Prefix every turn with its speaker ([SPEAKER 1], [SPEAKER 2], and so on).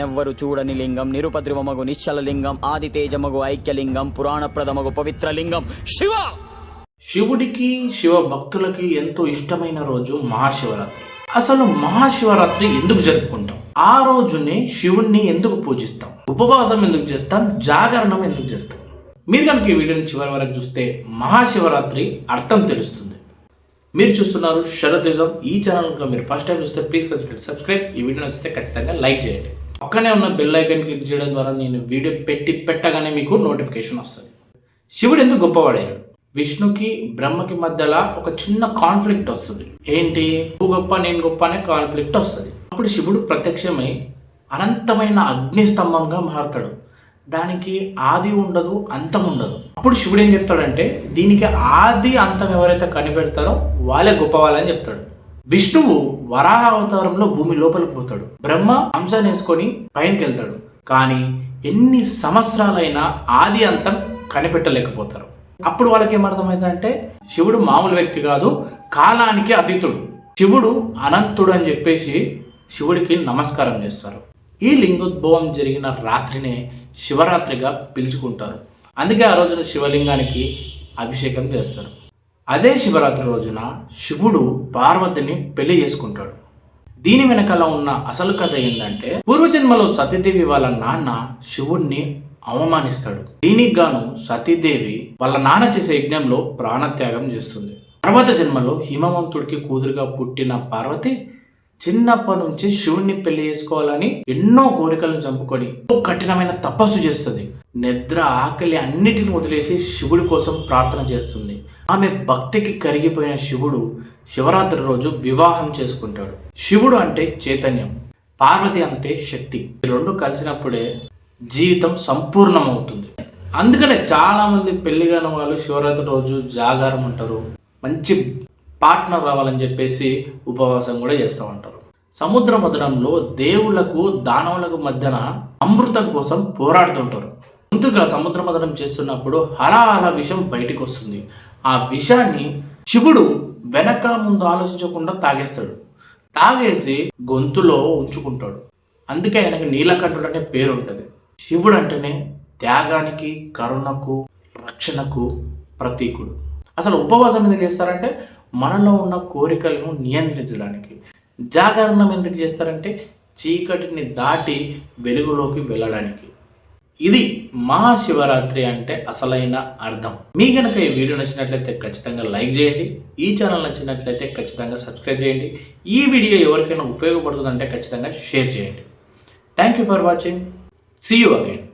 [SPEAKER 1] నెవ్వరు చూడని లింగం నిరుపద్రువమగు నిశ్చల లింగం ఆది తేజమగు ఐక్యలింగం పురాణప్రదమగు పవిత్ర లింగం. శివ!
[SPEAKER 2] శివుడికి శివ భక్తులకి ఎంతో ఇష్టమైన రోజు మహాశివరాత్రి. అసలు మహాశివరాత్రి ఎందుకు జరుపుకుంటాం? ఆ రోజునే శివుణ్ణి ఎందుకు పూజిస్తాం? ఉపవాసం ఎందుకు చేస్తాం? జాగరణం ఎందుకు చేస్తాం? మీరు కనుక ఈ వీడియోని చివరి వరకు చూస్తే మహాశివరాత్రి అర్థం తెలుస్తుంది. మీరు చూస్తున్నారు శరదిజం. ఈ ఛానల్ మీరు ఫస్ట్ టైం చూస్తే ప్లీజ్ కన్సిడర్ సబ్స్క్రైబ్ ఈ వీడియో నచ్చితే ఖచ్చితంగా లైక్ చేయండి. పక్కనే ఉన్న బెల్ ఐకన్ క్లిక్ చేయడం ద్వారా నేను వీడియో పెట్టి పెట్టగానే మీకు నోటిఫికేషన్ వస్తుంది. శివుడు ఎందుకు గొప్పవాడయ్యాడు విష్ణుకి బ్రహ్మకి మధ్యలో ఒక చిన్న కాన్ఫ్లిక్ట్ వస్తుంది. ఏంటి? నువ్వు గొప్ప నేను గొప్ప అనే కాన్ఫ్లిక్ట్ వస్తుంది. అప్పుడు శివుడు ప్రత్యక్షమై అనంతమైన అగ్ని స్తంభంగా మారుతాడు. దానికి ఆది ఉండదు అంతం ఉండదు. అప్పుడు శివుడు ఏం చెప్తాడంటే దీనికి ఆది అంతం ఎవరైతే కనిపెడతారో వాళ్ళే గొప్ప వాళ్ళని చెప్తాడు. విష్ణువు వరాహ అవతారంలో భూమి లోపలికి పోతాడు. బ్రహ్మ హంసని వేసుకొని పైనకి వెళ్తాడు కానీ ఎన్ని సంవత్సరాలైనా ఆది అంతం కనిపెట్టలేకపోతారు. అప్పుడు వాళ్ళకి ఏమర్థమైందంటే శివుడు మామూలు వ్యక్తి కాదు కాలానికి అతీతుడు. శివుడు అనంతుడు అని చెప్పేసి శివుడికి నమస్కారం చేస్తారు. ఈ లింగోద్భవం జరిగిన రాత్రినే శివరాత్రిగా పిలుచుకుంటారు. అందుకే ఆ రోజున శివలింగానికి అభిషేకం చేస్తారు. అదే శివరాత్రి రోజున శివుడు పార్వతిని పెళ్ళి చేసుకుంటాడు. దీని వెనకాల ఉన్న అసలు కథ ఏంటంటే పూర్వజన్మలో సతీదేవి వాళ్ళ నాన్న శివుణ్ణి అవమానిస్తాడు. దీనికి గాను సతీదేవి వాళ్ళ నాన్న చేసే యజ్ఞంలో ప్రాణత్యాగం చేస్తుంది. తర్వాత జన్మలో హిమవంతుడికి కూతురుగా పుట్టిన పార్వతి చిన్నప్పటి నుంచి శివుణ్ణి పెళ్ళి చేసుకోవాలని ఎన్నో కోరికలను చంపుకొని కఠినమైన తపస్సు చేస్తుంది. నిద్ర ఆకలి అన్నిటిని వదిలేసి శివుడి కోసం ప్రార్థన చేస్తుంది. ఆమె భక్తికి కరిగిపోయిన శివుడు శివరాత్రి రోజు వివాహం చేసుకుంటాడు. శివుడు అంటే చైతన్యం పార్వతి అంటే శక్తి. ఈ రెండు కలిసినప్పుడే జీవితం సంపూర్ణమవుతుంది. అందుకనే చాలామంది పెళ్ళి కాని వాళ్ళు శివరాత్రి రోజు జాగారం ఉంటారు మంచి పార్ట్నర్ రావాలని చెప్పేసి ఉపవాసం కూడా చేస్తూ ఉంటారు. సముద్ర మదనంలో దేవుళ్ళకు దానవులకు మధ్యన అమృతం కోసం పోరాడుతుంటారు ముందుగా సముద్ర మదనం చేస్తున్నప్పుడు హలాహల విషం బయటకు వస్తుంది ఆ విషాన్ని శివుడు వెనక ముందు ఆలోచించకుండా తాగేస్తాడు. తాగేసి గొంతులో ఉంచుకుంటాడు. అందుకే ఆయనకు నీలకంఠుడు అనే పేరు ఉంటుంది. శివుడు అంటేనే త్యాగానికి కరుణకు రక్షణకు ప్రతీకుడు. అసలు ఉపవాసం ఎందుకు చేస్తారంటే మనలో ఉన్న కోరికలను నియంత్రించడానికి. జాగరణం ఎందుకు చేస్తారంటే చీకటిని దాటి వెలుగులోకి వెళ్ళడానికి. ఇది మహాశివరాత్రి అంటే అసలైన అర్థం. మీ కనుక ఈ వీడియో నచ్చినట్లయితే ఖచ్చితంగా లైక్ చేయండి. ఈ ఛానల్ నచ్చినట్లయితే ఖచ్చితంగా సబ్స్క్రైబ్ చేయండి. ఈ వీడియో ఎవరికైనా ఉపయోగపడుతుందంటే ఖచ్చితంగా షేర్ చేయండి. Thank you for watching see you again